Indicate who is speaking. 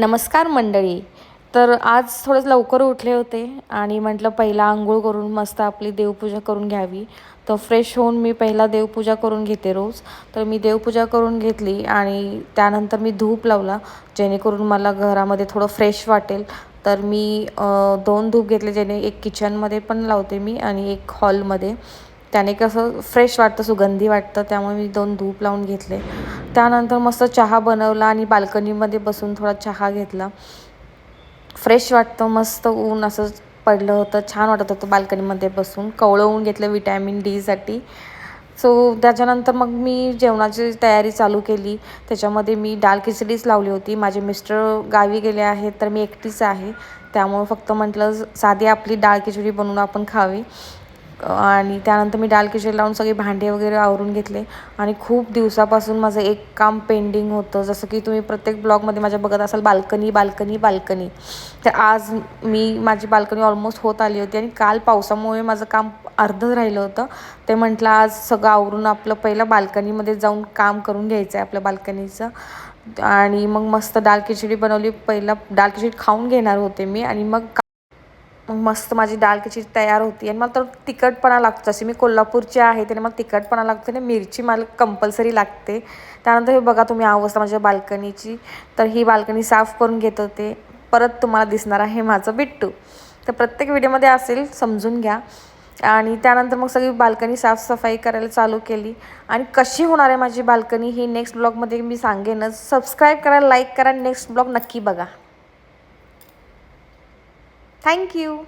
Speaker 1: नमस्कार मंडळी. तर आज थोडंच लवकर उठले होते आणि म्हटलं पहिला आंघोळ करून मस्त आपली देवपूजा करून घ्यावी. तर फ्रेश होऊन मी पहिला देवपूजा करून घेते रोज. तर मी देवपूजा करून घेतली आणि त्यानंतर मी धूप लावला जेणेकरून मला घरामध्ये थोडं फ्रेश वाटेल. तर मी दोन धूप घेतले जेणे एक किचनमध्ये पण लावते मी आणि एक हॉलमध्ये त्याने कसं फ्रेश वाटतं सुगंधी वाटतं त्यामुळे मी दोन धूप लावून घेतले. त्यानंतर मस्त चहा बनवला आणि बाल्कनीमध्ये बसून थोडा चहा घेतला. फ्रेश वाटतं मस्त ऊन असं पडलं होतं छान वाटत होतं बाल्कनीमध्ये बसून. कवळवून घेतलं विटॅमिन डीसाठी सो त्याच्यानंतर मग मी जेवणाची तयारी चालू केली. त्याच्यामध्ये मी डाळ खिचडीच लावली होती. माझे मिस्टर गावी गेले आहेत तर मी एकटीच आहे. त्यामुळे फक्त म्हटलं साधी आपली डाळ खिचडी बनवून आपण खावी. आणि त्यानंतर मी डाल किचन लावून सगळे भांडे वगैरे आवरून घेतले. आणि खूप दिवसापासून माझं एक काम पेंडिंग होतं. जसं की तुम्ही प्रत्येक ब्लॉगमध्ये माझ्या बघत असाल बाल्कनी बाल्कनी बाल्कनी. तर आज मी माझी बाल्कनी ऑलमोस्ट होत आली होती आणि काल पावसामुळे माझं काम अर्धं राहिलं होतं. ते म्हटलं आज सगळं आवरून आपलं पहिलं बाल्कनीमध्ये जाऊन काम करून घ्यायचं आहे आपल्या बाल्कनीचं. आणि मग मस्त डाळ खिचडी बनवली. पहिला डाळ खिचडी खाऊन घेणार होते मी. आणि मग मग मस्त माझी डाळ खिचडी तयार होती आणि मला तर तिखटपणा लागतो. जशी मी कोल्हापूरची आहे त्याने मला तिखटपणा लागतो आणि मिरची मला कंपल्सरी लागते. त्यानंतर हे बघा तुम्ही अवस्था माझ्या बाल्कनीची. तर ही बाल्कनी साफ करून घेत होते. परत तुम्हाला दिसणार आहे माझं बिट्टू. तर प्रत्येक व्हिडिओमध्ये असेल समजून घ्या. आणि त्यानंतर मग सगळी बाल्कनी साफसफाई करायला चालू केली. आणि कशी होणार आहे माझी बाल्कनी ही नेक्स्ट ब्लॉगमध्ये मी सांगेनच. सबस्क्राईब करा लाईक करा नेक्स्ट ब्लॉग नक्की बघा. Thank you.